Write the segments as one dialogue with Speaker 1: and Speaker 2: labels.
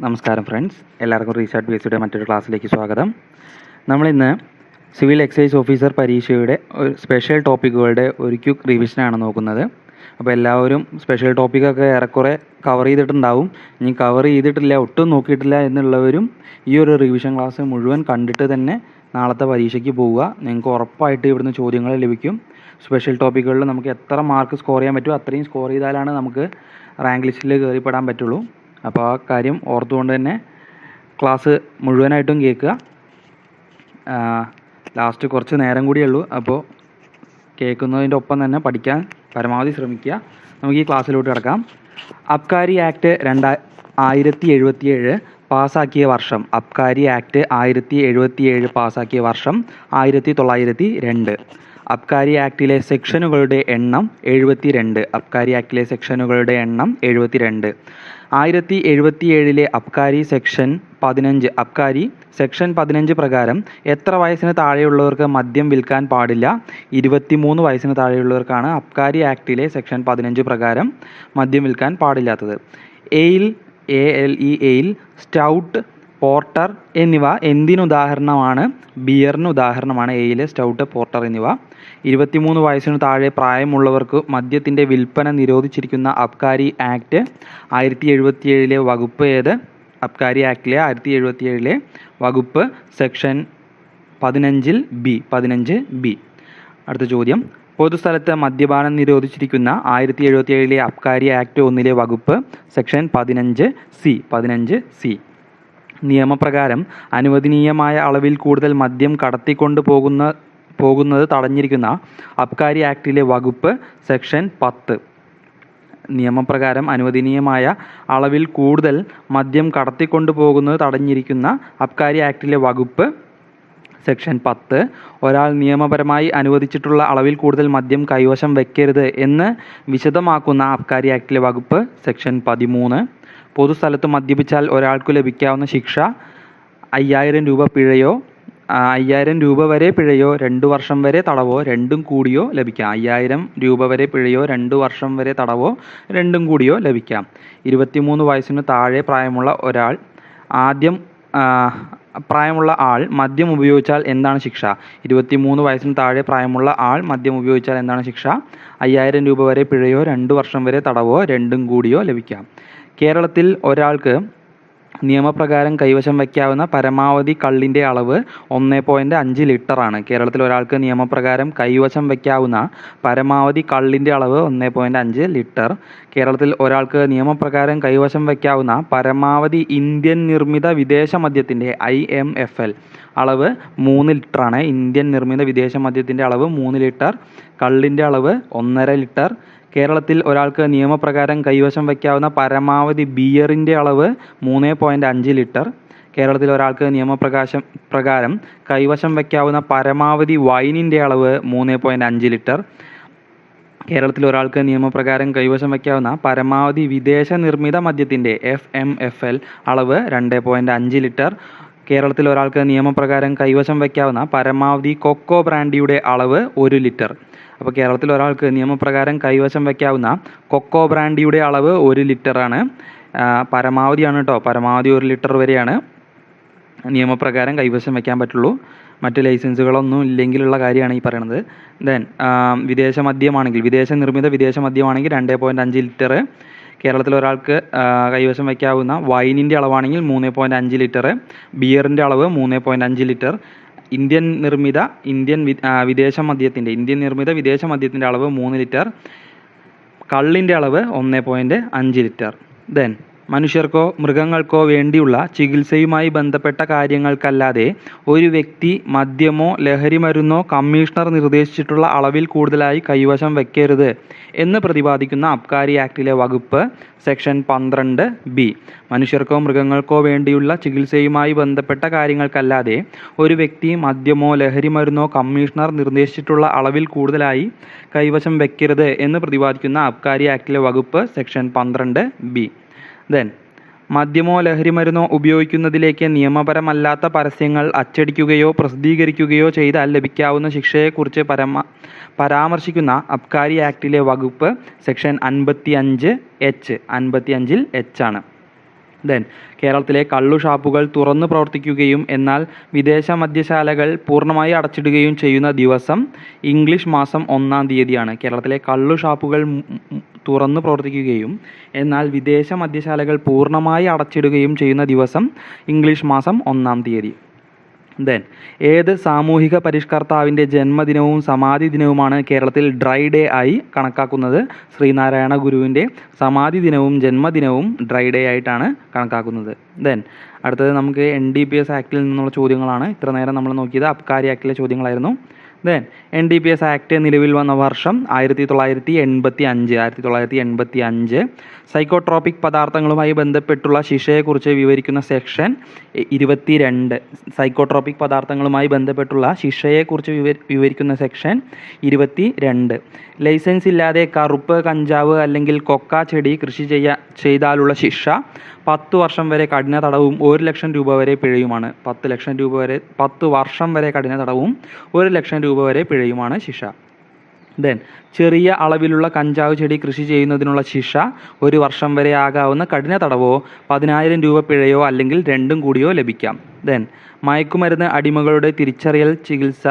Speaker 1: നമസ്കാരം ഫ്രണ്ട്സ് എല്ലാവർക്കും റീസാർട്ട് ബേസിയുടെ മറ്റൊരു ക്ലാസ്സിലേക്ക് സ്വാഗതം. നമ്മളിന്ന് സിവിൽ എക്സൈസ് ഓഫീസർ പരീക്ഷയുടെ ഒരു സ്പെഷ്യൽ ടോപ്പിക്കുകളുടെ ഒരു ക്യുക്ക് റിവിഷനാണ് നോക്കുന്നത്. അപ്പോൾ എല്ലാവരും സ്പെഷ്യൽ ടോപ്പിക്കൊക്കെ ഏറെക്കുറെ കവർ ചെയ്തിട്ടുണ്ടാവും. ഇനി കവർ ചെയ്തിട്ടില്ല ഒട്ടും നോക്കിയിട്ടില്ല എന്നുള്ളവരും ഈ ഒരു റിവിഷൻ ക്ലാസ് മുഴുവൻ കണ്ടിട്ട് തന്നെ നാളത്തെ പരീക്ഷയ്ക്ക് പോവുക. നിങ്ങൾക്ക് ഉറപ്പായിട്ട് ഇവിടുന്ന് ചോദ്യങ്ങൾ ലഭിക്കും. സ്പെഷ്യൽ ടോപ്പിക്കുകളിൽ നമുക്ക് എത്ര മാർക്ക് സ്കോർ ചെയ്യാൻ പറ്റുമോ അത്രയും സ്കോർ ചെയ്താലാണ് നമുക്ക് റാങ്ക് ലിസ്റ്റിൽ കയറിപ്പെടാൻ പറ്റുള്ളൂ. അപ്പോൾ ആ കാര്യം ഓർത്തുകൊണ്ട് തന്നെ ക്ലാസ് മുഴുവനായിട്ടും കേൾക്കുക. ലാസ്റ്റ് കുറച്ച് നേരം കൂടിയേ ഉള്ളൂ. അപ്പോൾ കേൾക്കുന്നതിന്റെ ഒപ്പം തന്നെ പഠിക്കാൻ പരമാവധി ശ്രമിക്കുക. നമുക്ക് ഈ ക്ലാസ്സിലോട്ട് കിടക്കാം. അബ്കാരി ആക്ട് രണ്ടാ ആയിരത്തി എഴുപത്തിയേഴ് പാസ്സാക്കിയ വർഷം. അബ്കാരി ആക്ട് ആയിരത്തി എഴുപത്തിയേഴ് പാസ്സാക്കിയ വർഷം ആയിരത്തി തൊള്ളായിരത്തി രണ്ട്. അബ്കാരി ആക്ടിലെ സെക്ഷനുകളുടെ എണ്ണം എഴുപത്തി രണ്ട് അബ്കാരി ആക്ടിലെ സെക്ഷനുകളുടെ എണ്ണം എഴുപത്തി രണ്ട് ആയിരത്തി എഴുപത്തിയേഴിലെ അബ്കാരി സെക്ഷൻ പതിനഞ്ച്. അബ്കാരി സെക്ഷൻ പതിനഞ്ച് പ്രകാരം എത്ര വയസ്സിന് താഴെയുള്ളവർക്ക് മദ്യം വിൽക്കാൻ പാടില്ല? ഇരുപത്തിമൂന്ന് വയസ്സിന് താഴെയുള്ളവർക്കാണ് അബ്കാരി ആക്ടിലെ സെക്ഷൻ പതിനഞ്ച് പ്രകാരം മദ്യം വിൽക്കാൻ പാടില്ലാത്തത്. Ale A L E ale stout porter എന്നിവ എന്തിനുദാഹരണമാണ് ബിയറിന് ഉദാഹരണമാണ്. എയിലെ സ്റ്റൗട്ട് പോർട്ടർ എന്നിവ. ഇരുപത്തിമൂന്ന് വയസ്സിനു താഴെ പ്രായമുള്ളവർക്ക് മദ്യത്തിന്റെ വിൽപ്പന നിരോധിച്ചിരിക്കുന്ന അബ്കാരി ആക്ട് ആയിരത്തി എഴുപത്തിയേഴിലെ വകുപ്പ് ഏത്? അബ്കാരി ആക്ടിലെ ആയിരത്തി എഴുപത്തിയേഴിലെ വകുപ്പ് സെക്ഷൻ പതിനഞ്ചിൽ ബി. പതിനഞ്ച് ബി. അടുത്ത ചോദ്യം. പൊതുസ്ഥലത്ത് മദ്യപാനം നിരോധിച്ചിരിക്കുന്ന ആയിരത്തി എഴുപത്തിയേഴിലെ അബ്കാരി ആക്ട് ഒന്നിലെ വകുപ്പ് സെക്ഷൻ പതിനഞ്ച് സി. പതിനഞ്ച് സി. നിയമപ്രകാരം അനുവദനീയമായ അളവിൽ കൂടുതൽ മദ്യം കടത്തിക്കൊണ്ട് പോകുന്ന പോകുന്നത് തടഞ്ഞിരിക്കുന്ന അബ്കാരി ആക്ടിലെ വകുപ്പ് സെക്ഷൻ പത്ത്. നിയമപ്രകാരം അനുവദനീയമായ അളവിൽ കൂടുതൽ മദ്യം കടത്തിക്കൊണ്ട് പോകുന്നത് തടഞ്ഞിരിക്കുന്ന അബ്കാരി ആക്ടിലെ വകുപ്പ് സെക്ഷൻ പത്ത്. ഒരാൾ നിയമപരമായി അനുവദിച്ചിട്ടുള്ള അളവിൽ കൂടുതൽ മദ്യം കൈവശം വെക്കരുത് എന്ന് വിശദമാക്കുന്ന അബ്കാരി ആക്ടിലെ വകുപ്പ് സെക്ഷൻ പതിമൂന്ന്. പൊതുസ്ഥലത്ത് മദ്യപിച്ചാൽ ഒരാൾക്ക് ലഭിക്കാവുന്ന ശിക്ഷ അയ്യായിരം രൂപ പിഴയോ അയ്യായിരം രൂപ വരെ പിഴയോ രണ്ട് വർഷം വരെ തടവോ രണ്ടും കൂടിയോ ലഭിക്കാം. അയ്യായിരം രൂപ വരെ പിഴയോ രണ്ട് വർഷം വരെ തടവോ രണ്ടും കൂടിയോ ലഭിക്കാം. ഇരുപത്തിമൂന്ന് വയസ്സിന് താഴെ പ്രായമുള്ള ഒരാൾ ആദ്യം പ്രായമുള്ള ആൾ മദ്യം ഉപയോഗിച്ചാൽ എന്താണ് ശിക്ഷ? ഇരുപത്തിമൂന്ന് വയസ്സിന് താഴെ പ്രായമുള്ള ആൾ മദ്യം ഉപയോഗിച്ചാൽ എന്താണ് ശിക്ഷ? അയ്യായിരം രൂപ വരെ പിഴയോ രണ്ട് വർഷം വരെ തടവോ രണ്ടും കൂടിയോ ലഭിക്കാം. കേരളത്തിൽ ഒരാൾക്ക് നിയമപ്രകാരം കൈവശം വയ്ക്കാവുന്ന പരമാവധി കള്ളിന്റെ അളവ് ഒന്ന് പോയിന്റ് അഞ്ച് ലിറ്ററാണ് കേരളത്തിൽ ഒരാൾക്ക് നിയമപ്രകാരം കൈവശം വയ്ക്കാവുന്ന പരമാവധി കള്ളിന്റെ അളവ് ഒന്ന് പോയിന്റ് അഞ്ച് ലിറ്റർ കേരളത്തിൽ ഒരാൾക്ക് നിയമപ്രകാരം കൈവശം വയ്ക്കാവുന്ന പരമാവധി ഇന്ത്യൻ നിർമ്മിത വിദേശ മദ്യത്തിന്റെ ഐ എം എഫ് എൽ അളവ് മൂന്ന് ലിറ്ററാണ് ഇന്ത്യൻ നിർമ്മിത വിദേശ മദ്യത്തിന്റെ അളവ് മൂന്ന് ലിറ്റർ കള്ളിന്റെ അളവ് ഒന്നര ലിറ്റർ കേരളത്തിൽ ഒരാൾക്ക് നിയമപ്രകാരം കൈവശം വയ്ക്കാവുന്ന പരമാവധി ബിയറിന്റെ അളവ് മൂന്ന് പോയിന്റ് അഞ്ച് ലിറ്റർ. കേരളത്തിൽ ഒരാൾക്ക് നിയമപ്രകാശം പ്രകാരം കൈവശം വയ്ക്കാവുന്ന പരമാവധി വൈനിന്റെ അളവ് മൂന്ന് പോയിന്റ് അഞ്ച് ലിറ്റർ. കേരളത്തിൽ ഒരാൾക്ക് നിയമപ്രകാരം കൈവശം വയ്ക്കാവുന്ന പരമാവധി വിദേശ നിർമ്മിത മദ്യത്തിന്റെ എഫ് എം എഫ് എൽ അളവ് രണ്ട് പോയിന്റ് അഞ്ച് ലിറ്റർ. കേരളത്തിൽ ഒരാൾക്ക് നിയമപ്രകാരം കൈവശം വയ്ക്കാവുന്ന പരമാവധി കൊക്കോ ബ്രാൻഡിയുടെ അളവ് ഒരു ലിറ്റർ. അപ്പോൾ കേരളത്തിൽ ഒരാൾക്ക് നിയമപ്രകാരം കൈവശം വയ്ക്കാവുന്ന കൊക്കോ ബ്രാൻഡിയുടെ അളവ് ഒരു ലിറ്ററാണ് പരമാവധി പരമാവധിയാണ് കേട്ടോ പരമാവധി ഒരു ലിറ്റർ വരെയാണ് നിയമപ്രകാരം കൈവശം വയ്ക്കാൻ പറ്റുള്ളൂ. മറ്റ് ലൈസൻസുകളൊന്നും ഇല്ലെങ്കിലുള്ള കാര്യമാണ് ഈ പറയുന്നത് ദെൻ വിദേശ മദ്യമാണെങ്കിൽ വിദേശ നിർമ്മിത വിദേശ മദ്യമാണെങ്കിൽ രണ്ട് പോയിന്റ് അഞ്ച് ലിറ്റർ. കേരളത്തിൽ ഒരാൾക്ക് കൈവശം വയ്ക്കാവുന്ന വൈനിന്റെ അളവാണെങ്കിൽ മൂന്ന് പോയിന്റ് അഞ്ച് ലിറ്റർ. ബിയറിന്റെ അളവ് മൂന്ന് പോയിന്റ് അഞ്ച് ലിറ്റർ. ഇന്ത്യൻ നിർമ്മിത ഇന്ത്യൻ വിദേശ മദ്യത്തിന്റെ ഇന്ത്യൻ നിർമ്മിത വിദേശ മദ്യത്തിന്റെ അളവ് മൂന്ന് ലിറ്റർ കള്ളിന്റെ അളവ് ഒന്ന് പോയിന്റ് അഞ്ച് ലിറ്റർ. ദെൻ മനുഷ്യർക്കോ മൃഗങ്ങൾക്കോ വേണ്ടിയുള്ള ചികിത്സയുമായി ബന്ധപ്പെട്ട കാര്യങ്ങൾക്കല്ലാതെ ഒരു വ്യക്തി മദ്യമോ ലഹരി മരുന്നോ കമ്മീഷണർ നിർദ്ദേശിച്ചിട്ടുള്ള അളവിൽ കൂടുതലായി കൈവശം വെക്കരുത് എന്ന് പ്രതിപാദിക്കുന്ന അബ്കാരി ആക്ടിലെ വകുപ്പ് സെക്ഷൻ പന്ത്രണ്ട് ബി. മനുഷ്യർക്കോ മൃഗങ്ങൾക്കോ വേണ്ടിയുള്ള ചികിത്സയുമായി ബന്ധപ്പെട്ട കാര്യങ്ങൾക്കല്ലാതെ ഒരു വ്യക്തി മദ്യമോ ലഹരി മരുന്നോ കമ്മീഷണർ നിർദ്ദേശിച്ചിട്ടുള്ള അളവിൽ കൂടുതലായി കൈവശം വെക്കരുത് എന്ന് പ്രതിപാദിക്കുന്ന അബ്കാരി ആക്ടിലെ വകുപ്പ് സെക്ഷൻ പന്ത്രണ്ട് ബി. ദെൻ മദ്യമോ ലഹരിമരുന്നോ ഉപയോഗിക്കുന്നതിലേക്ക് നിയമപരമല്ലാത്ത പരസ്യങ്ങൾ അച്ചടിക്കുകയോ പ്രസിദ്ധീകരിക്കുകയോ ചെയ്താൽ ലഭിക്കാവുന്ന ശിക്ഷയെക്കുറിച്ച് പരമ പരാമർശിക്കുന്ന അബ്കാരി ആക്ടിലെ വകുപ്പ് സെക്ഷൻ അൻപത്തി അഞ്ച് എച്ച് അൻപത്തി അഞ്ചിൽ എച്ച് ആണ്. ദെൻ കേരളത്തിലെ കള്ളു ഷാപ്പുകൾ തുറന്നു പ്രവർത്തിക്കുകയും എന്നാൽ വിദേശ മദ്യശാലകൾ പൂർണമായി അടച്ചിടുകയും ചെയ്യുന്ന ദിവസം ഇംഗ്ലീഷ് മാസം ഒന്നാം തീയതിയാണ്. കേരളത്തിലെ കള്ളു ഷാപ്പുകൾ തുറന്നു പ്രവർത്തിക്കുകയും എന്നാൽ വിദേശ മദ്യശാലകൾ പൂർണമായി അടച്ചിടുകയും ചെയ്യുന്ന ദിവസം ഇംഗ്ലീഷ് മാസം ഒന്നാം തീയതി. ദെൻ ഏത് സാമൂഹിക പരിഷ്കർത്താവിന്റെ ജന്മദിനവും സമാധി ദിനവുമാണ് കേരളത്തിൽ ഡ്രൈ ഡേ ആയി കണക്കാക്കുന്നത്? ശ്രീനാരായണ ഗുരുവിന്റെ സമാധി ദിനവും ജന്മദിനവും ഡ്രൈ ഡേ ആയിട്ടാണ് കണക്കാക്കുന്നത്. ദെൻ അടുത്തത് നമുക്ക് എൻ ഡി പി എസ് ആക്ടിൽ നിന്നുള്ള ചോദ്യങ്ങളാണ്. ഇത്ര നേരം നമ്മൾ നോക്കിയത് അബ്കാരി ആക്ടിലെ ചോദ്യങ്ങളായിരുന്നു. Then N D P S act നിലവിൽ വന്ന വർഷം ആയിരത്തി തൊള്ളായിരത്തി എൺപത്തി അഞ്ച് ആയിരത്തി തൊള്ളായിരത്തി എൺപത്തി അഞ്ച് സൈക്കോട്രോപിക് പദാർത്ഥങ്ങളുമായി ബന്ധപ്പെട്ടുള്ള ശിക്ഷയെക്കുറിച്ച് വിവരിക്കുന്ന സെക്ഷൻ ഇരുപത്തി രണ്ട് സൈക്കോട്രോപിക് പദാർത്ഥങ്ങളുമായി ബന്ധപ്പെട്ടുള്ള ശിക്ഷയെക്കുറിച്ച് വിവ വിവരിക്കുന്ന സെക്ഷൻ ഇരുപത്തി രണ്ട് ലൈസൻസ് ഇല്ലാതെ കറുപ്പ് കഞ്ചാവ് അല്ലെങ്കിൽ കൊക്ക ചെടി കൃഷി ചെയ്യാ ചെയ്താലുള്ള ശിക്ഷ പത്ത് വർഷം വരെ കഠിന തടവും ഒരു ലക്ഷം രൂപ വരെ പിഴയുമാണ്. പത്ത് ലക്ഷം രൂപ വരെ പത്ത് വർഷം വരെ കഠിന തടവും ഒരു ലക്ഷം രൂപ വരെ പിഴയുമാണ് ശിക്ഷ. ദെൻ ചെറിയ അളവിലുള്ള കഞ്ചാവ് ചെടി കൃഷി ചെയ്യുന്നതിനുള്ള ശിക്ഷ ഒരു വർഷം വരെ ആകാവുന്ന കഠിന തടവോ പതിനായിരം രൂപ പിഴയോ അല്ലെങ്കിൽ രണ്ടും കൂടിയോ ലഭിക്കാം. ദെൻ മയക്കുമരുന്ന് അടിമകളുടെ തിരിച്ചറിയൽ ചികിത്സ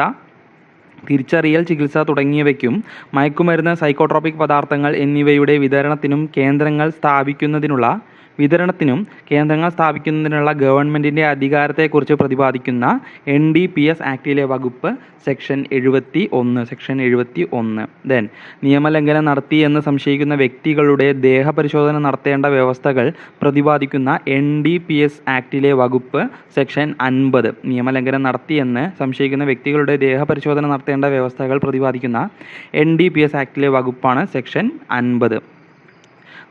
Speaker 1: തിരിച്ചറിയൽ ചികിത്സ തുടങ്ങിയവയ്ക്കും മയക്കുമരുന്ന് സൈക്കോട്രോപിക് പദാർത്ഥങ്ങൾ എന്നിവയുടെ വിതരണത്തിനും കേന്ദ്രങ്ങൾ സ്ഥാപിക്കുന്നതിനുള്ള വിതരണത്തിനും കേന്ദ്രങ്ങൾ സ്ഥാപിക്കുന്നതിനുള്ള ഗവൺമെന്റിന്റെ അധികാരത്തെക്കുറിച്ച് പ്രതിപാദിക്കുന്ന എൻ ഡി പി എസ് ആക്ടിലെ വകുപ്പ് സെക്ഷൻ എഴുപത്തി ഒന്ന് സെക്ഷൻ എഴുപത്തി ഒന്ന് ദെൻ നിയമലംഘനം നടത്തി എന്ന് സംശയിക്കുന്ന വ്യക്തികളുടെ ദേഹപരിശോധന നടത്തേണ്ട വ്യവസ്ഥകൾ പ്രതിപാദിക്കുന്ന എൻ ഡി പി എസ് ആക്ടിലെ വകുപ്പ് സെക്ഷൻ അൻപത്. നിയമലംഘനം നടത്തി എന്ന് സംശയിക്കുന്ന വ്യക്തികളുടെ ദേഹപരിശോധന നടത്തേണ്ട വ്യവസ്ഥകൾ പ്രതിപാദിക്കുന്ന എൻ ഡി പി എസ് ആക്ടിലെ വകുപ്പാണ് സെക്ഷൻ അൻപത്.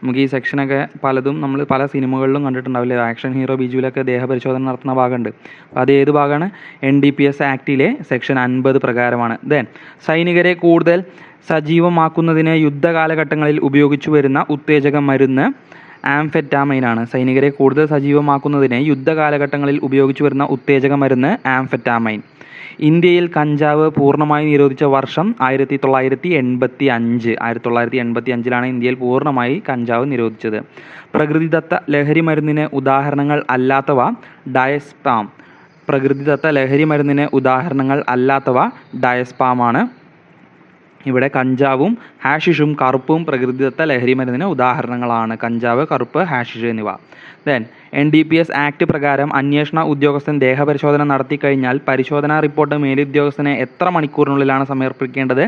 Speaker 1: നമുക്ക് ഈ സെക്ഷനൊക്കെ പലതും നമ്മൾ പല സിനിമകളിലും കണ്ടിട്ടുണ്ടാവില്ലേ? ആക്ഷൻ ഹീറോ ബിജുവിലൊക്കെ ദേഹപരിശോധന നടത്തുന്ന ഭാഗമുണ്ട്. അപ്പോൾ അത് ഏത് ഭാഗമാണ്? എൻ ഡി പി എസ് ആക്ടിലെ സെക്ഷൻ അൻപത് പ്രകാരമാണ്. ദെൻ സൈനികരെ കൂടുതൽ സജീവമാക്കുന്നതിന് യുദ്ധകാലഘട്ടങ്ങളിൽ ഉപയോഗിച്ചു വരുന്ന ഉത്തേജക മരുന്ന് ആംഫെറ്റാമൈനാണ്. സൈനികരെ കൂടുതൽ സജീവമാക്കുന്നതിന് യുദ്ധകാലഘട്ടങ്ങളിൽ ഉപയോഗിച്ചു വരുന്ന ഉത്തേജക മരുന്ന് ആംഫെറ്റാമൈൻ. ഇന്ത്യയിൽ കഞ്ചാവ് പൂർണമായി നിരോധിച്ച വർഷം ആയിരത്തി തൊള്ളായിരത്തി എൺപത്തി അഞ്ച് ആയിരത്തി തൊള്ളായിരത്തി എൺപത്തി അഞ്ചിലാണ് ഇന്ത്യയിൽ പൂർണമായി കഞ്ചാവ് നിരോധിച്ചത്. പ്രകൃതിദത്ത ലഹരി മരുന്നിന് ഉദാഹരണങ്ങൾ അല്ലാത്തവ ഡയസ്പാം. പ്രകൃതിദത്ത ലഹരി മരുന്നിന് ഉദാഹരണങ്ങൾ അല്ലാത്തവ ഡയസ്പാമാണ്. ഇവിടെ കഞ്ചാവും ഹാഷിഷും കറുപ്പും പ്രകൃതിദത്ത ലഹരി മരുന്നിന് ഉദാഹരണങ്ങളാണ്. കഞ്ചാവ് കറുപ്പ് ഹാഷിഷ് എന്നിവ. Then N D P S act പ്രകാരം അന്വേഷണ ഉദ്യോഗസ്ഥൻ ദേഹപരിശോധന നടത്തി കഴിഞ്ഞാൽ പരിശോധനാ റിപ്പോർട്ട് മേലുദ്യോഗസ്ഥനെ എത്ര മണിക്കൂറിനുള്ളിലാണ് സമർപ്പിക്കേണ്ടത്?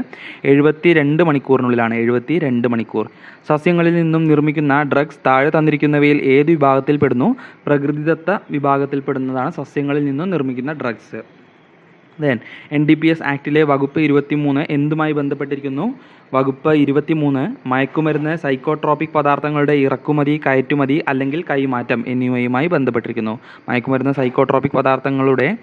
Speaker 1: എഴുപത്തി രണ്ട് മണിക്കൂറിനുള്ളിലാണ്. എഴുപത്തി രണ്ട് മണിക്കൂർ. സസ്യങ്ങളിൽ നിന്നും നിർമ്മിക്കുന്ന ഡ്രഗ്സ് താഴെ തന്നിരിക്കുന്നവയിൽ ഏത് വിഭാഗത്തിൽപ്പെടുന്നു പ്രകൃതിദത്ത വിഭാഗത്തിൽപ്പെടുന്നതാണ് സസ്യങ്ങളിൽ നിന്നും നിർമ്മിക്കുന്ന drugs. Then N D P S ആക്ടിലെ വകുപ്പ് ഇരുപത്തി മൂന്ന് എന്തുമായി ബന്ധപ്പെട്ടിരിക്കുന്നു? വകുപ്പ് ഇരുപത്തി മൂന്ന് മയക്കുമരുന്ന് സൈക്കോട്രോപിക് പദാർത്ഥങ്ങളുടെ ഇറക്കുമതി കയറ്റുമതി അല്ലെങ്കിൽ കൈമാറ്റം എന്നിവയുമായി ബന്ധപ്പെട്ടിരിക്കുന്നു. മയക്കുമരുന്ന് സൈക്കോട്രോപിക് പദാർത്ഥങ്ങളുടെ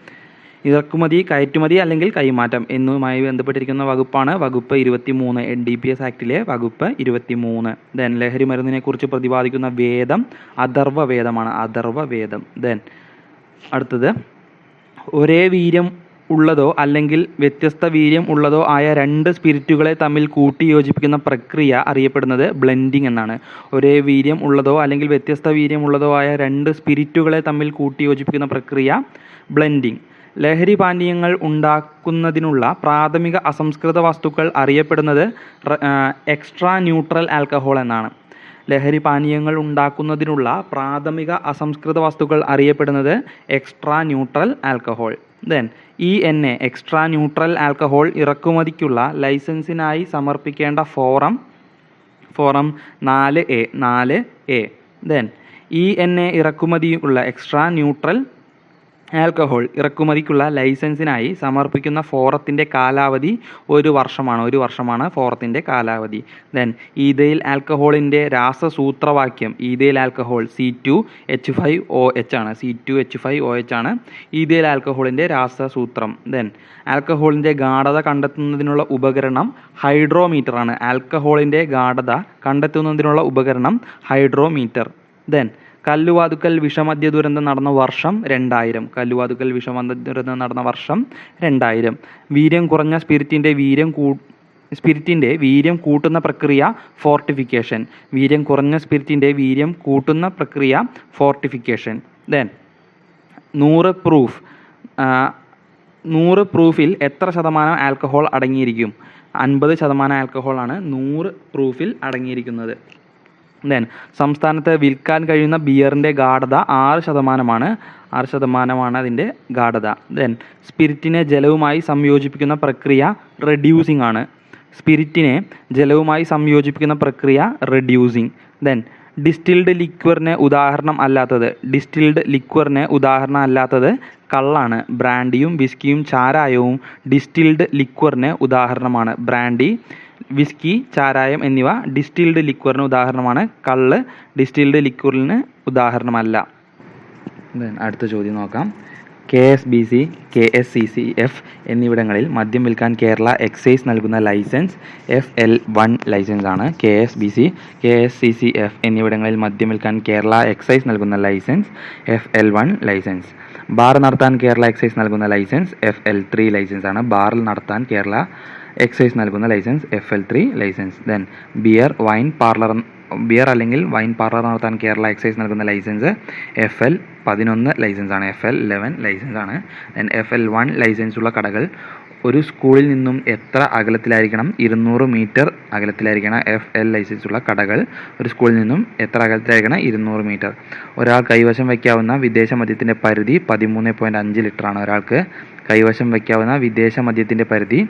Speaker 1: ഇറക്കുമതി കയറ്റുമതി അല്ലെങ്കിൽ കൈമാറ്റം എന്നിവയുമായി ബന്ധപ്പെട്ടിരിക്കുന്ന വകുപ്പാണ് വകുപ്പ് ഇരുപത്തി മൂന്ന് എൻ ഡി പി എസ് ആക്ടിലെ വകുപ്പ് ഇരുപത്തി മൂന്ന് ദെൻ ലഹരി മരുന്നിനെ കുറിച്ച് പ്രതിപാദിക്കുന്ന വേദം അഥർവ വേദമാണ് അഥർവ വേദം ദെൻ അടുത്തത്. ഒരേ വീര്യം ഉള്ളതോ അല്ലെങ്കിൽ വ്യത്യസ്ത വീര്യം ഉള്ളതോ ആയ രണ്ട് സ്പിരിറ്റുകളെ തമ്മിൽ കൂട്ടി യോജിപ്പിക്കുന്ന പ്രക്രിയ അറിയപ്പെടുന്നത് ബ്ലെൻഡിങ് എന്നാണ്. ഒരേ വീര്യം ഉള്ളതോ അല്ലെങ്കിൽ വ്യത്യസ്ത വീര്യം ഉള്ളതോ ആയ രണ്ട് സ്പിരിറ്റുകളെ തമ്മിൽ കൂട്ടി യോജിപ്പിക്കുന്ന പ്രക്രിയ ബ്ലെൻഡിങ്. ലഹരി പാനീയങ്ങൾ ഉണ്ടാക്കുന്നതിനുള്ള പ്രാഥമിക അസംസ്കൃത വസ്തുക്കൾ അറിയപ്പെടുന്നത് എക്സ്ട്രാ ന്യൂട്രൽ ആൽക്കഹോൾ എന്നാണ്. ലഹരി പാനീയങ്ങൾ ഉണ്ടാക്കുന്നതിനുള്ള പ്രാഥമിക അസംസ്കൃത വസ്തുക്കൾ അറിയപ്പെടുന്നത് extra neutral alcohol. Then E N A extra neutral alcohol ഇറക്കുമതിക്കുള്ള ലൈസൻസിനായി സമർപ്പിക്കേണ്ട ഫോറം ഫോറം നാല് എ നാല് A then E N A ഇറക്കുമതിയുള്ള extra neutral alcohol ഇറക്കുമതിക്കുള്ള ലൈസൻസിനായി സമർപ്പിക്കുന്ന ഫോറത്തിന്റെ കാലാവധി ഒരു വർഷമാണ്. ഒരു വർഷമാണ് ഫോറത്തിന്റെ കാലാവധി. ദെൻ ഈതയിൽ ആൽക്കഹോളിന്റെ രാസസൂത്രവാക്യം ethyl alcohol C two H five O H ആണ്. C two H five O H ആണ് ഈതയിൽ ആൽക്കഹോളിന്റെ രാസസൂത്രം. ദെൻ ആൽക്കഹോളിന്റെ ഗാഠത കണ്ടെത്തുന്നതിനുള്ള ഉപകരണം ഹൈഡ്രോമീറ്റർ ആണ്. ആൽക്കഹോളിന്റെ ഗാഠത കണ്ടെത്തുന്നതിനുള്ള ഉപകരണം ഹൈഡ്രോമീറ്റർ. ദെൻ കല്ലുവാതുക്കൽ വിഷമദ്യ ദുരന്തം നടന്ന വർഷം രണ്ടായിരം. കല്ലുവാതുക്കൽ വിഷമദ്യ ദുരന്തം നടന്ന വർഷം രണ്ടായിരം. വീര്യം കുറഞ്ഞ സ്പിരിറ്റിന്റെ വീര്യം കൂ സ്പിരിറ്റിന്റെ വീര്യം കൂട്ടുന്ന പ്രക്രിയ ഫോർട്ടിഫിക്കേഷൻ. വീര്യം കുറഞ്ഞ സ്പിരിറ്റിന്റെ വീര്യം കൂട്ടുന്ന പ്രക്രിയ ഫോർട്ടിഫിക്കേഷൻ. ദെൻ നൂറ് പ്രൂഫ് നൂറ് പ്രൂഫിൽ എത്ര ശതമാനം ആൽക്കഹോൾ അടങ്ങിയിരിക്കും? അൻപത് ശതമാനം ആൽക്കഹോളാണ് നൂറ് പ്രൂഫിൽ അടങ്ങിയിരിക്കുന്നത്. ദെൻ സംസ്ഥാനത്ത് വിൽക്കാൻ കഴിയുന്ന ബിയറിന്റെ ഗാഠത ആറ് ശതമാനമാണ്. ആറ് ശതമാനമാണ് അതിന്റെ ഗാഠത ദെൻ സ്പിരിറ്റിനെ ജലവുമായി സംയോജിപ്പിക്കുന്ന പ്രക്രിയ റെഡ്യൂസിംഗ് ആണ്. സ്പിരിറ്റിനെ ജലവുമായി സംയോജിപ്പിക്കുന്ന പ്രക്രിയ റെഡ്യൂസിങ് ദെൻ ഡിസ്റ്റിൽഡ് ലിക്വറിന് ഉദാഹരണം അല്ലാത്തത് ഡിസ്റ്റിൽഡ് ലിക്വറിന് ഉദാഹരണം അല്ലാത്തത് കള്ളാണ്. ബ്രാൻഡിയും വിസ്കിയും ചാരായവും ഡിസ്റ്റിൽഡ് ലിക്വറിന് ഉദാഹരണമാണ്. ബ്രാൻഡി വിസ്കി ചാരായം എന്നിവ ഡിസ്റ്റിൽഡ് ലിക്വറിന് ഉദാഹരണമാണ്. കള്ള് ഡിസ്റ്റിൽഡ് ലിക്വറിന് ഉദാഹരണമല്ല. അടുത്ത ചോദ്യം നോക്കാം. K S B C K S C C F എന്നിവിടങ്ങളിൽ മദ്യം വിൽക്കാൻ കേരള എക്സൈസ് നൽകുന്ന licence F L one licence ആണ് K S B C K S C C F എന്നിവിടങ്ങളിൽ മദ്യം വിൽക്കാൻ കേരള എക്സൈസ് നൽകുന്ന licence F L one licence. Bar നടത്താൻ കേരള എക്സൈസ് നൽകുന്ന licence F L three licence ആണ് ബാറിൽ നടത്താൻ കേരള എക്സൈസ് നൽകുന്ന licence F L three licence then beer wine parlour beer അല്ലെങ്കിൽ വൈൻ പാർലർ നടത്താൻ കേരള എക്സൈസ് നൽകുന്ന ലൈസൻസ് എഫ് എൽ പതിനൊന്ന് ലൈസൻസ് ആണ്. എഫ് എൽ ലെവൻ ലൈസൻസ് ആണ്. Then F L one licence ഉള്ള കടകൾ ഒരു സ്കൂളിൽ നിന്നും എത്ര അകലത്തിലായിരിക്കണം? ഇരുന്നൂറ് മീറ്റർ അകലത്തിലായിരിക്കണം എഫ് എൽ ലൈസൻസ് ഉള്ള കടകൾ. ഒരു സ്കൂളിൽ നിന്നും എത്ര അകലത്തിലായിരിക്കണം? ഇരുന്നൂറ് മീറ്റർ. ഒരാൾ കൈവശം വയ്ക്കാവുന്ന വിദേശ മദ്യത്തിന്റെ പരിധി പതിമൂന്ന് പോയിന്റ് അഞ്ച് ലിറ്ററാണ് ഒരാൾക്ക് കൈവശം വയ്ക്കാവുന്ന വിദേശ മദ്യത്തിന്റെ പരിധി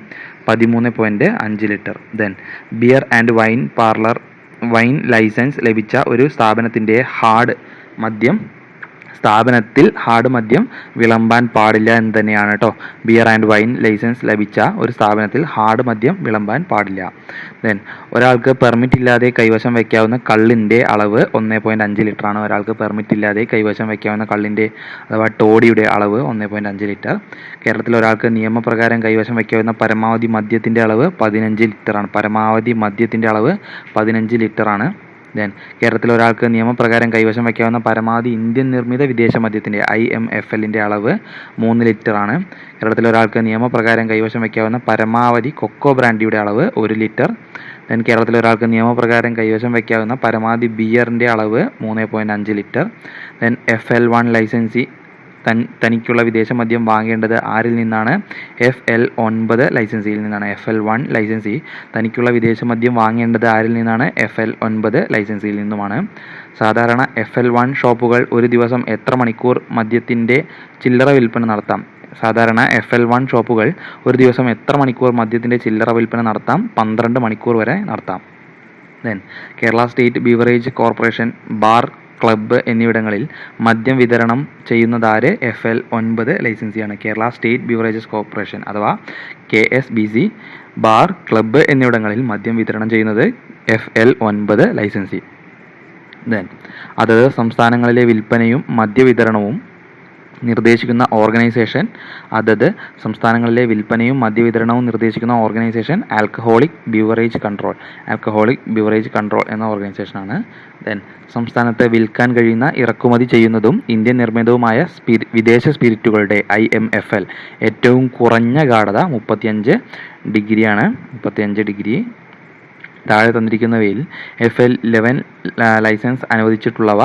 Speaker 1: പതിമൂന്ന് പോയിന്റ് അഞ്ച് litre. Then beer and wine parlour wine licence ലഭിച്ച ഒരു സ്ഥാപനത്തിന്റെ ഹാർഡ് മദ്യം സ്ഥാപനത്തിൽ ഹാർഡ് മദ്യം വിളമ്പാൻ പാടില്ല എന്ന് തന്നെയാണ് കേട്ടോ ബിയർ ആൻഡ് വൈൻ ലൈസൻസ് ലഭിച്ച ഒരു സ്ഥാപനത്തിൽ ഹാർഡ് മദ്യം വിളമ്പാൻ പാടില്ല. ദെൻ ഒരാൾക്ക് പെർമിറ്റ് ഇല്ലാതെ കൈവശം വയ്ക്കാവുന്ന കള്ളിന്റെ അളവ് ഒന്ന് പോയിന്റ് അഞ്ച് ലിറ്ററാണ് ഒരാൾക്ക് പെർമിറ്റ് ഇല്ലാതെ കൈവശം വയ്ക്കാവുന്ന കള്ളിന്റെ അഥവാ ടോഡിയുടെ അളവ് ഒന്ന് പോയിന്റ് അഞ്ച് ലിറ്റർ. കേരളത്തിൽ ഒരാൾക്ക് നിയമപ്രകാരം കൈവശം വയ്ക്കാവുന്ന പരമാവധി മദ്യത്തിന്റെ അളവ് പതിനഞ്ച് ലിറ്ററാണ് പരമാവധി മദ്യത്തിന്റെ അളവ് പതിനഞ്ച് ലിറ്ററാണ് ദെൻ കേരളത്തിൽ ഒരാൾക്ക് നിയമപ്രകാരം കൈവശം വയ്ക്കാവുന്ന പരമാവധി ഇന്ത്യൻ നിർമ്മിത വിദേശ മദ്യത്തിന്റെ ഐ എം എഫ് എല്ലിന്റെ അളവ് മൂന്ന് ലിറ്ററാണ് കേരളത്തിൽ ഒരാൾക്ക് നിയമപ്രകാരം കൈവശം വയ്ക്കാവുന്ന പരമാവധി കൊക്കോ ബ്രാൻഡിയുടെ അളവ് ഒരു ലിറ്റർ. ദെൻ കേരളത്തിൽ ഒരാൾക്ക് നിയമപ്രകാരം കൈവശം വയ്ക്കാവുന്ന പരമാവധി ബിയറിന്റെ അളവ് മൂന്ന് പോയിന്റ് അഞ്ച് litre. Then F L one licensee തനിക്കുള്ള വിദേശ മദ്യം വാങ്ങേണ്ടത് ആരിൽ നിന്നാണ്? എഫ് എൽ ഒൻപത് ലൈസൻസിയിൽ നിന്നാണ്. F L one licensee. തനിക്കുള്ള വിദേശ മദ്യം വാങ്ങേണ്ടത് ആരിൽ നിന്നാണ്? എഫ് എൽ ഒൻപത് ലൈസൻസിയിൽ നിന്നുമാണ്. സാധാരണ എഫ് എൽ വൺ ഷോപ്പുകൾ ഒരു ദിവസം എത്ര മണിക്കൂർ മദ്യത്തിന്റെ ചില്ലറ വിൽപ്പന നടത്താം? സാധാരണ എഫ് എൽ വൺ ഷോപ്പുകൾ ഒരു ദിവസം എത്ര മണിക്കൂർ മദ്യത്തിന്റെ ചില്ലറ വിൽപ്പന നടത്താം? പന്ത്രണ്ട് മണിക്കൂർ വരെ നടത്താം. Then Kerala state beverage corporation bar club എന്നിവിടങ്ങളിൽ മദ്യം വിതരണം ചെയ്യുന്നതാര്? എഫ് എൽ ഒൻപത് ലൈസൻസിയാണ്. കേരള സ്റ്റേറ്റ് ബിവറേജസ് കോർപ്പറേഷൻ അഥവാ K S B C bar club എന്നിവിടങ്ങളിൽ മദ്യം വിതരണം ചെയ്യുന്നത് എഫ് എൽ ഒൻപത് ലൈസൻസി. ദെൻ അതത് സംസ്ഥാനങ്ങളിലെ വിൽപ്പനയും മദ്യവിതരണവും നിർദ്ദേശിക്കുന്ന ഓർഗനൈസേഷൻ അതത് സംസ്ഥാനങ്ങളിലെ വിൽപ്പനയും മദ്യവിതരണവും നിർദ്ദേശിക്കുന്ന organisation alcoholic beverage control. Alcoholic beverage control എന്ന ഓർഗനൈസേഷനാണ്. ദെൻ സംസ്ഥാനത്ത് വിൽക്കാൻ കഴിയുന്ന ഇറക്കുമതി ചെയ്യുന്നതും ഇന്ത്യൻ നിർമ്മിതവുമായ സ്പിരി വിദേശ സ്പിരിറ്റുകളുടെ ഐ എം എഫ് എൽ. ഏറ്റവും കുറഞ്ഞ ഗാഠത മുപ്പത്തിയഞ്ച് ഡിഗ്രിയാണ്. മുപ്പത്തിയഞ്ച് ഡിഗ്രി. താഴെ തന്നിരിക്കുന്നവയിൽ F L eleven licence അനുവദിച്ചിട്ടുള്ളവ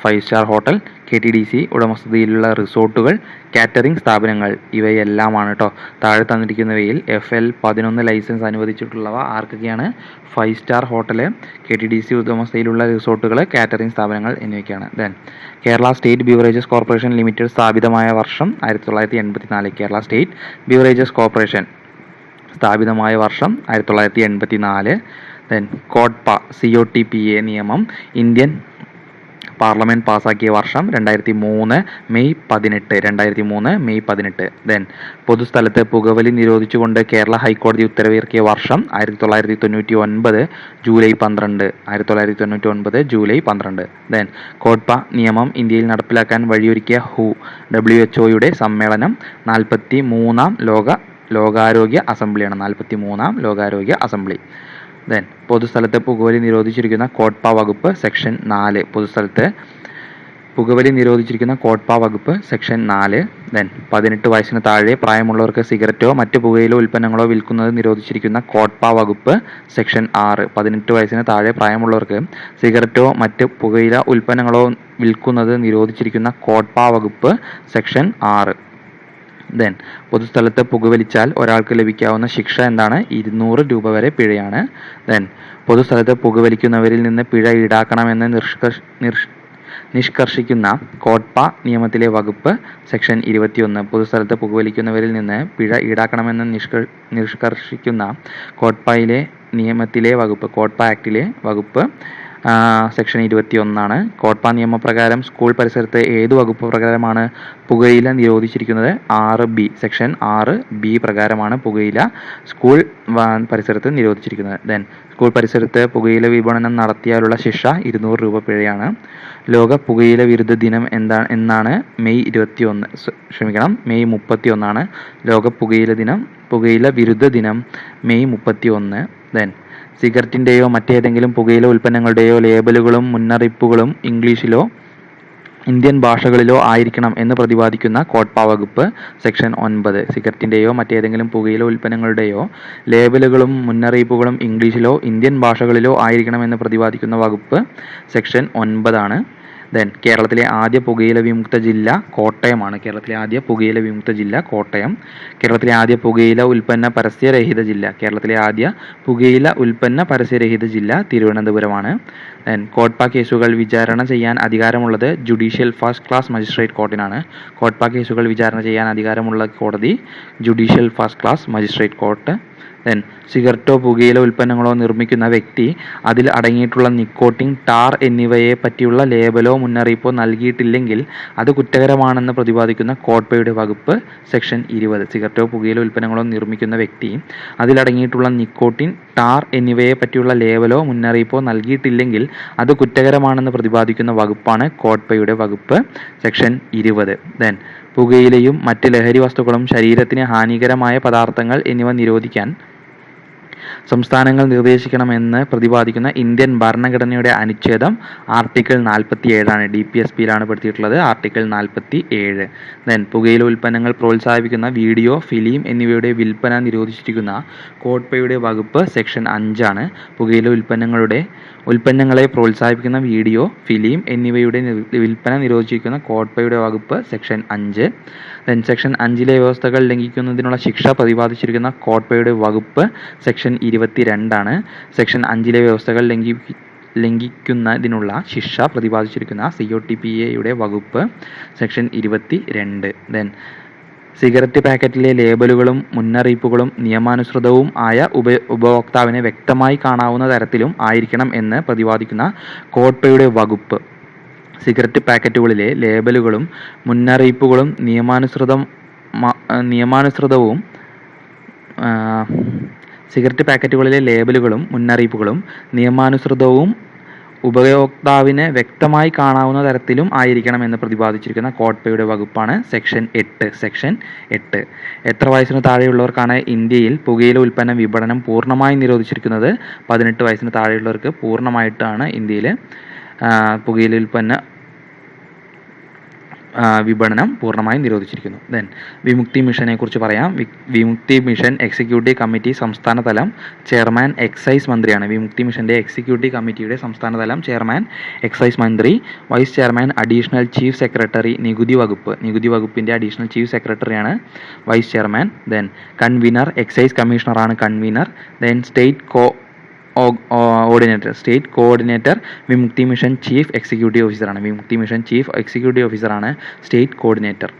Speaker 1: five star hotel K T D C ഉടമസ്ഥതയിലുള്ള റിസോർട്ടുകൾ കാറ്ററിംഗ് സ്ഥാപനങ്ങൾ ഇവയെല്ലാമാണ് കേട്ടോ താഴെ തന്നിരിക്കുന്നവയിൽ എഫ് എൽ പതിനൊന്ന് ലൈസൻസ് അനുവദിച്ചിട്ടുള്ളവ ആർക്കൊക്കെയാണ്? Five star hotel K T D C ഉടമസ്ഥയിലുള്ള റിസോർട്ടുകൾ കാറ്ററിംഗ് സ്ഥാപനങ്ങൾ എന്നിവയ്ക്കാണ്. Then Kerala state beverages corporation limited സ്ഥാപിതമായ വർഷം ആയിരത്തി തൊള്ളായിരത്തി എൺപത്തി നാല് കേരള സ്റ്റേറ്റ് ബീവറേജസ് കോർപ്പറേഷൻ സ്ഥാപിതമായ വർഷം ആയിരത്തി തൊള്ളായിരത്തി എൺപത്തി നാല് then COTPA C O T P A നിയമം ഇന്ത്യൻ പാർലമെന്റ് പാസാക്കിയ വർഷം രണ്ടായിരത്തി മൂന്ന് മെയ് പതിനെട്ട് രണ്ടായിരത്തി മൂന്ന് മെയ് പതിനെട്ട്. ദെൻ പൊതുസ്ഥലത്ത് പുകവലി നിരോധിച്ചുകൊണ്ട് കേരള ഹൈക്കോടതി ഉത്തരവിറക്കിയ വർഷം ആയിരത്തി തൊള്ളായിരത്തി തൊണ്ണൂറ്റി ഒൻപത് ജൂലൈ പന്ത്രണ്ട്. ആയിരത്തി തൊള്ളായിരത്തി തൊണ്ണൂറ്റി ഒൻപത് ജൂലൈ പന്ത്രണ്ട്. ദെൻ കോഡ്പ നിയമം ഇന്ത്യയിൽ നടപ്പിലാക്കാൻ വഴിയൊരുക്കിയ ഹു ഡബ്ല്യു എച്ച് ഒയുടെ സമ്മേളനം നാൽപ്പത്തി മൂന്നാം ലോക ലോകാരോഗ്യ അസംബ്ലിയാണ്. നാൽപ്പത്തി മൂന്നാം ലോകാരോഗ്യ അസംബ്ലി. ദെൻ പൊതുസ്ഥലത്ത് പുകവലി നിരോധിച്ചിരിക്കുന്ന കോട്ട്പ വകുപ്പ് സെക്ഷൻ നാല്. പൊതുസ്ഥലത്ത് പുകവലി നിരോധിച്ചിരിക്കുന്ന കോട്ട്പ വകുപ്പ് സെക്ഷൻ നാല്. ദെൻ പതിനെട്ട് വയസ്സിന് താഴെ പ്രായമുള്ളവർക്ക് സിഗരറ്റോ മറ്റ് പുകയിലോ ഉൽപ്പന്നങ്ങളോ വിൽക്കുന്നത് നിരോധിച്ചിരിക്കുന്ന കോട്ട്പ വകുപ്പ് സെക്ഷൻ ആറ്. പതിനെട്ട് വയസ്സിന് താഴെ പ്രായമുള്ളവർക്ക് സിഗരറ്റോ മറ്റ് പുകയില ഉൽപ്പന്നങ്ങളോ വിൽക്കുന്നത് നിരോധിച്ചിരിക്കുന്ന കോട്ട്പ വകുപ്പ് സെക്ഷൻ ആറ്. ദെൻ പൊതുസ്ഥലത്ത് പുകവലിച്ചാൽ ഒരാൾക്ക് ലഭിക്കാവുന്ന ശിക്ഷ എന്താണ്? ഇരുന്നൂറ് രൂപ വരെ പിഴയാണ്. ദെൻ പൊതുസ്ഥലത്ത് പുകവലിക്കുന്നവരിൽ നിന്ന് പിഴ ഈടാക്കണമെന്ന് നിഷ്കർഷ നിഷ് നിഷ്കർഷിക്കുന്ന കോട്ട്പ നിയമത്തിലെ വകുപ്പ് സെക്ഷൻ ഇരുപത്തിയൊന്ന് പൊതുസ്ഥലത്ത് പുകവലിക്കുന്നവരിൽ നിന്ന് പിഴ ഈടാക്കണമെന്ന് നിഷ്ക നിഷ്കർഷിക്കുന്ന കോട്ട്പയിലെ നിയമത്തിലെ വകുപ്പ് കോട്ട്പ ആക്ടിലെ വകുപ്പ് സെക്ഷൻ ഇരുപത്തി ഒന്നാണ് കോട്ട നിയമപ്രകാരം സ്കൂൾ പരിസരത്ത് ഏത് വകുപ്പ് പ്രകാരമാണ് പുകയില നിരോധിച്ചിരിക്കുന്നത്? ആറ് ബി സെക്ഷൻ ആറ് ബി പ്രകാരമാണ് പുകയില സ്കൂൾ പരിസരത്ത് നിരോധിച്ചിരിക്കുന്നത്. ദെൻ സ്കൂൾ പരിസരത്ത് പുകയില വിപണനം നടത്തിയാലുള്ള ശിക്ഷ ഇരുന്നൂറ് രൂപ പിഴയാണ്. ലോക പുകയില വിരുദ്ധ ദിനം എന്താണ് എന്നാണ് മെയ് ഇരുപത്തി ഒന്ന് ക്ഷമിക്കണം മെയ് മുപ്പത്തി ഒന്നാണ് ലോക പുകയില ദിനം. പുകയില വിരുദ്ധ ദിനം മെയ് മുപ്പത്തി ഒന്ന് ദെൻ സിഗരറ്റിന്റെയോ മറ്റേതെങ്കിലും പുകയില ഉൽപ്പന്നങ്ങളുടെയോ ലേബലുകളും മുന്നറിയിപ്പുകളും ഇംഗ്ലീഷിലോ ഇന്ത്യൻ ഭാഷകളിലോ ആയിരിക്കണം എന്ന് പ്രതിപാദിക്കുന്ന കോട്ട്പ വകുപ്പ് സെക്ഷൻ ഒൻപത്. സിഗരറ്റിന്റെയോ മറ്റേതെങ്കിലും പുകയില ഉൽപ്പന്നങ്ങളുടെയോ ലേബലുകളും മുന്നറിയിപ്പുകളും ഇംഗ്ലീഷിലോ ഇന്ത്യൻ ഭാഷകളിലോ ആയിരിക്കണം എന്ന് പ്രതിപാദിക്കുന്ന വകുപ്പ് സെക്ഷൻ ഒൻപതാണ്. ദെൻ കേരളത്തിലെ ആദ്യ പുകയില വിമുക്ത ജില്ല കോട്ടയമാണ്. കേരളത്തിലെ ആദ്യ പുകയില വിമുക്ത ജില്ല കോട്ടയം. കേരളത്തിലെ ആദ്യ പുകയില ഉൽപ്പന്ന പരസ്യരഹിത ജില്ല. കേരളത്തിലെ ആദ്യ പുകയില ഉൽപ്പന്ന പരസ്യരഹിത ജില്ല തിരുവനന്തപുരമാണ്. ദെൻ കോട്ട്പ കേസുകൾ വിചാരണ ചെയ്യാൻ അധികാരമുള്ളത് ജുഡീഷ്യൽ ഫസ്റ്റ് ക്ലാസ് മജിസ്ട്രേറ്റ് കോർട്ടിനാണ്. കോട്ട്പ കേസുകൾ വിചാരണ ചെയ്യാൻ അധികാരമുള്ള കോടതി judicial first class magistrate court then സിഗരറ്റോ പുകയില ഉൽപ്പന്നങ്ങളോ നിർമ്മിക്കുന്ന വ്യക്തി അതിൽ അടങ്ങിയിട്ടുള്ള നിക്കോട്ടിൻ ടാർ എന്നിവയെ പറ്റിയുള്ള ലേബലോ മുന്നറിയിപ്പോ നൽകിയിട്ടില്ലെങ്കിൽ അത് കുറ്റകരമാണെന്ന് പ്രതിപാദിക്കുന്ന കോട്ടയുടെ വകുപ്പ് സെക്ഷൻ ഇരുപത്. സിഗരറ്റോ പുകയില ഉൽപ്പന്നങ്ങളോ നിർമ്മിക്കുന്ന വ്യക്തി അതിലടങ്ങിയിട്ടുള്ള നിക്കോട്ടിൻ ടാർ എന്നിവയെ പറ്റിയുള്ള ലേബലോ മുന്നറിയിപ്പോ നൽകിയിട്ടില്ലെങ്കിൽ അത് കുറ്റകരമാണെന്ന് പ്രതിപാദിക്കുന്ന വകുപ്പാണ് കോട്ടയുടെ വകുപ്പ് സെക്ഷൻ ഇരുപത്. ദെൻ പുകയിലയും മറ്റ് ലഹരി വസ്തുക്കളും ശരീരത്തിന് ഹാനികരമായ പദാർത്ഥങ്ങൾ എന്നിവ നിരോധിക്കാൻ സംസ്ഥാനങ്ങൾ നിർദ്ദേശിക്കണമെന്ന് പ്രതിപാദിക്കുന്ന ഇന്ത്യൻ ഭരണഘടനയുടെ അനുച്ഛേദം ആർട്ടിക്കിൾ നാൽപ്പത്തി ഏഴാണ് ഡി പി എസ് പിയിലാണ് പെടുത്തിയിട്ടുള്ളത് ആർട്ടിക്കിൾ നാൽപ്പത്തി ഏഴ് ദെൻ പുകയില ഉൽപ്പന്നങ്ങൾ പ്രോത്സാഹിപ്പിക്കുന്ന വീഡിയോ ഫിലിം എന്നിവയുടെ വിൽപ്പന നിരോധിച്ചിരിക്കുന്ന കോട്ട്പയുടെ വകുപ്പ് സെക്ഷൻ അഞ്ചാണ്. പുകയില ഉൽപ്പന്നങ്ങളുടെ ഉൽപ്പന്നങ്ങളെ പ്രോത്സാഹിപ്പിക്കുന്ന വീഡിയോ ഫിലിം എന്നിവയുടെ വിൽപ്പന നിരോധിച്ചിരിക്കുന്ന കോട്ട്പയുടെ വകുപ്പ് സെക്ഷൻ അഞ്ച്. സെക്ഷൻ അഞ്ചിലെ വ്യവസ്ഥകൾ ലംഘിക്കുന്നതിനുള്ള ശിക്ഷ പ്രതിപാദിച്ചിരിക്കുന്ന കോട്ട്പയുടെ വകുപ്പ് സെക്ഷൻ ഇരുപത്തിരണ്ടാണ്. സെക്ഷൻ അഞ്ചിലെ വ്യവസ്ഥകൾ ലംഘി ലംഘിക്കുന്നതിനുള്ള ശിക്ഷ പ്രതിപാദിച്ചിരിക്കുന്ന സി ഒ ടി പി എയുടെ വകുപ്പ് സെക്ഷൻ ഇരുപത്തി രണ്ട് ദെൻ സിഗരറ്റ് പാക്കറ്റിലെ ലേബലുകളും മുന്നറിയിപ്പുകളും നിയമാനുസൃതവും ആയ ഉപ ഉപഭോക്താവിനെ വ്യക്തമായി കാണാവുന്ന തരത്തിലും ആയിരിക്കണം എന്ന് പ്രതിപാദിക്കുന്ന കോട്ടയുടെ വകുപ്പ് സിഗരറ്റ് പാക്കറ്റുകളിലെ ലേബലുകളും മുന്നറിയിപ്പുകളും നിയമാനുസൃതം നിയമാനുസൃതവും സിഗരറ്റ് പാക്കറ്റുകളിലെ ലേബലുകളും മുന്നറിയിപ്പുകളും നിയമാനുസൃതവും ഉപയോക്താവിന് വ്യക്തമായി കാണാവുന്ന തരത്തിലും ആയിരിക്കണം എന്ന് പ്രതിപാദിച്ചിരിക്കുന്ന കോട്ട്പയുടെ വകുപ്പാണ് സെക്ഷൻ എട്ട് സെക്ഷൻ എട്ട്. എത്ര വയസ്സിന് താഴെയുള്ളവർക്കാണ് ഇന്ത്യയിൽ പുകയില ഉൽപ്പന്ന വിപണനം പൂർണമായും നിരോധിച്ചിരിക്കുന്നത്? പതിനെട്ട് വയസ്സിന് താഴെയുള്ളവർക്ക് പൂർണമായിട്ടാണ് ഇന്ത്യയിൽ പുകയില ഉൽപ്പന്ന വിപണനം പൂർണമായും നിരോധിച്ചിരിക്കുന്നു. ദെൻ വിമുക്തി മിഷനെ കുറിച്ച് പറയാം. വിമുക്തി മിഷൻ എക്സിക്യൂട്ടീവ് കമ്മിറ്റി സംസ്ഥാന തലം ചെയർമാൻ എക്സൈസ് മന്ത്രിയാണ്. വിമുക്തി മിഷന്റെ എക്സിക്യൂട്ടീവ് കമ്മിറ്റിയുടെ സംസ്ഥാന തലം ചെയർമാൻ എക്സൈസ് മന്ത്രി vice chairman additional chief secretary നികുതി വകുപ്പ്. നികുതി വകുപ്പിന്റെ അഡീഷണൽ ചീഫ് സെക്രട്ടറിയാണ് vice chairman then convener excise കമ്മീഷണറാണ് convener then state coordinator state coordinator Vimukthi mission chief executive ഓഫീസറാണ് വിമുക്തി മിഷൻ ചീഫ് എക്സിക്യൂട്ടീവ് ഓഫീസറാണ് സ്റ്റേറ്റ് കോർഡിനേറ്റർ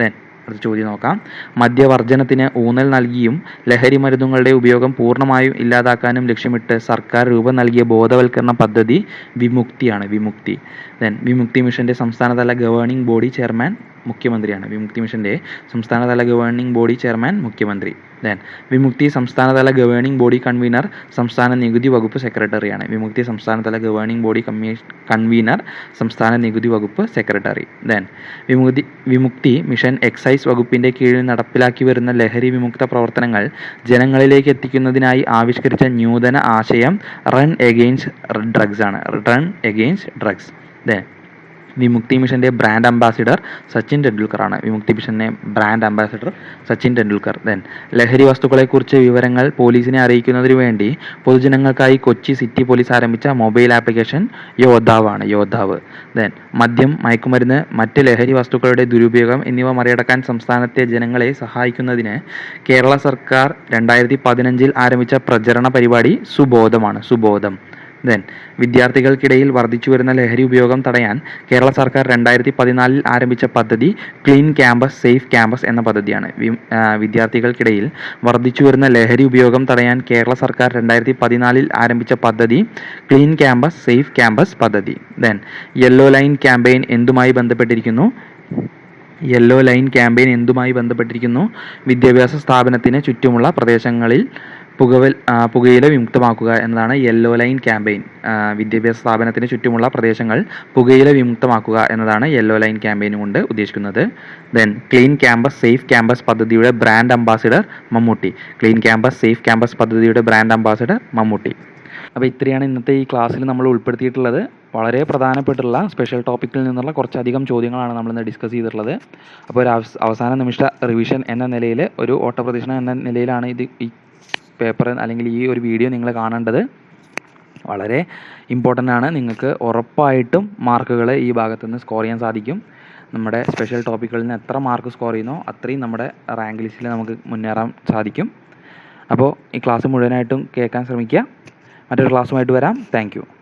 Speaker 1: ദെൻ അടുത്ത ചോദ്യം നോക്കാം. മദ്യവർജനത്തിന് ഊന്നൽ നൽകിയും ലഹരി മരുന്നുകളുടെ ഉപയോഗം പൂർണമായും ഇല്ലാതാക്കാനും ലക്ഷ്യമിട്ട് സർക്കാർ രൂപം നൽകിയ ബോധവൽക്കരണ പദ്ധതി വിമുക്തിയാണ് വിമുക്തി. ദെൻ വിമുക്തി മിഷന്റെ സംസ്ഥാനതല ഗവേണിംഗ് ബോഡി ചെയർമാൻ മുഖ്യമന്ത്രിയാണ്. വിമുക്തി മിഷന്റെ സംസ്ഥാനതല ഗവേണിംഗ് ബോഡി ചെയർമാൻ മുഖ്യമന്ത്രി. ദെൻ വിമുക്തി സംസ്ഥാനതല ഗവേണിംഗ് ബോഡി കൺവീനർ സംസ്ഥാന നികുതി വകുപ്പ് സെക്രട്ടറിയാണ്. വിമുക്തി സംസ്ഥാനതല ഗവേണിംഗ് ബോഡി കമ്മീ കൺവീനർ സംസ്ഥാന നികുതി വകുപ്പ് secretary. Then Vimukthi Vimukthi mission excise വകുപ്പിന്റെ കീഴിൽ നടപ്പിലാക്കി വരുന്ന ലഹരി വിമുക്ത പ്രവർത്തനങ്ങൾ ജനങ്ങളിലേക്ക് എത്തിക്കുന്നതിനായി ആവിഷ്കരിച്ച ന്യൂതന ആശയം റൺ എഗെയിൻസ്റ്റ് ഡ്രഗ്സ് ആണ്. Run against drugs then Vimukthi മിഷന്റെ ബ്രാൻഡ് അംബാസിഡർ സച്ചിൻ ടെണ്ടുൽക്കറാണ്. വിമുക്തി മിഷന്റെ brand ambassador Sachin Tendulkar. Then ലഹരി വസ്തുക്കളെക്കുറിച്ച് വിവരങ്ങൾ പോലീസിനെ അറിയിക്കുന്നതിന് വേണ്ടി പൊതുജനങ്ങൾക്കായി കൊച്ചി സിറ്റി പോലീസ് ആരംഭിച്ച മൊബൈൽ ആപ്ലിക്കേഷൻ യോദ്ധാവാണ് യോദ്ധാവ്. ദെൻ മദ്യം മയക്കുമരുന്ന് മറ്റ് ലഹരി വസ്തുക്കളുടെ ദുരുപയോഗം എന്നിവ മറികടക്കാൻ സംസ്ഥാനത്തെ ജനങ്ങളെ സഹായിക്കുന്നതിന് കേരള സർക്കാർ രണ്ടായിരത്തി പതിനഞ്ചിൽ ആരംഭിച്ച പ്രചരണ പരിപാടി സുബോധമാണ് സുബോധം. ദെൻ വിദ്യാർത്ഥികൾക്കിടയിൽ വർദ്ധിച്ചു വരുന്ന ലഹരി ഉപയോഗം തടയാൻ കേരള സർക്കാർ രണ്ടായിരത്തി പതിനാലിൽ ആരംഭിച്ച പദ്ധതി ക്ലീൻ ക്യാമ്പസ് സേഫ് ക്യാമ്പസ് എന്ന പദ്ധതിയാണ്. വിദ്യാർത്ഥികൾക്കിടയിൽ വർദ്ധിച്ചു വരുന്ന ലഹരി ഉപയോഗം തടയാൻ കേരള സർക്കാർ രണ്ടായിരത്തി പതിനാലിൽ ആരംഭിച്ച പദ്ധതി ക്ലീൻ ക്യാമ്പസ് സേഫ് ക്യാമ്പസ് പദ്ധതി. ദെൻ യെല്ലോ ലൈൻ ക്യാമ്പയിൻ എന്തുമായി ബന്ധപ്പെട്ടിരിക്കുന്നു? യെല്ലോ ലൈൻ ക്യാമ്പയിൻ എന്തുമായി ബന്ധപ്പെട്ടിരിക്കുന്നു? വിദ്യാഭ്യാസ സ്ഥാപനത്തിന് ചുറ്റുമുള്ള പ്രദേശങ്ങളിൽ പുകവൽ പുകയില വിമുക്തമാക്കുക എന്നതാണ് യെല്ലോ ലൈൻ ക്യാമ്പയിൻ വിദ്യാഭ്യാസ സ്ഥാപനത്തിന് ചുറ്റുമുള്ള പ്രദേശങ്ങൾ പുകയില വിമുക്തമാക്കുക എന്നതാണ് യെല്ലോ ലൈൻ ക്യാമ്പയിൻ കൊണ്ട് ഉദ്ദേശിക്കുന്നത്. Then clean campus safe campus പദ്ധതിയുടെ brand ambassador Mammootty. Clean campus safe campus പദ്ധതിയുടെ ബ്രാൻഡ് അംബാസിഡർ മമ്മൂട്ടി. അപ്പോൾ ഇത്രയാണ് ഇന്നത്തെ ഈ ക്ലാസ്സിൽ നമ്മൾ ഉൾപ്പെടുത്തിയിട്ടുള്ളത്. വളരെ പ്രധാനപ്പെട്ടുള്ള സ്പെഷ്യൽ ടോപ്പിക്കിൽ നിന്നുള്ള കുറച്ചധികം ചോദ്യങ്ങളാണ് നമ്മളിന്ന് ഡിസ്കസ് ചെയ്തിട്ടുള്ളത്. അപ്പോൾ ഒരു അവസാന നിമിഷ റിവിഷൻ എന്ന നിലയിൽ ഒരു ഓട്ടപ്രദക്ഷിണം എന്ന നിലയിലാണ് ഇത് പേപ്പർ അല്ലെങ്കിൽ ഈ ഒരു വീഡിയോ നിങ്ങൾ കാണേണ്ടത് വളരെ ഇമ്പോർട്ടന്റ് ആണ്. നിങ്ങൾക്ക് ഉറപ്പായിട്ടും മാർക്കുകൾ ഈ ഭാഗത്തു നിന്ന് സ്കോർ ചെയ്യാൻ സാധിക്കും. നമ്മുടെ സ്പെഷ്യൽ ടോപ്പിക്കുകളിൽ നിന്ന് എത്ര മാർക്ക് സ്കോർ ചെയ്യുന്നോ അത്രയും നമ്മുടെ റാങ്ക് ലിസ്റ്റിൽ നമുക്ക് മുന്നേറാൻ സാധിക്കും. അപ്പോൾ ഈ ക്ലാസ് മുഴുവനായിട്ടും കേൾക്കാൻ ശ്രമിക്കുക. മറ്റൊരു ക്ലാസ്സുമായിട്ട് വരാം. താങ്ക്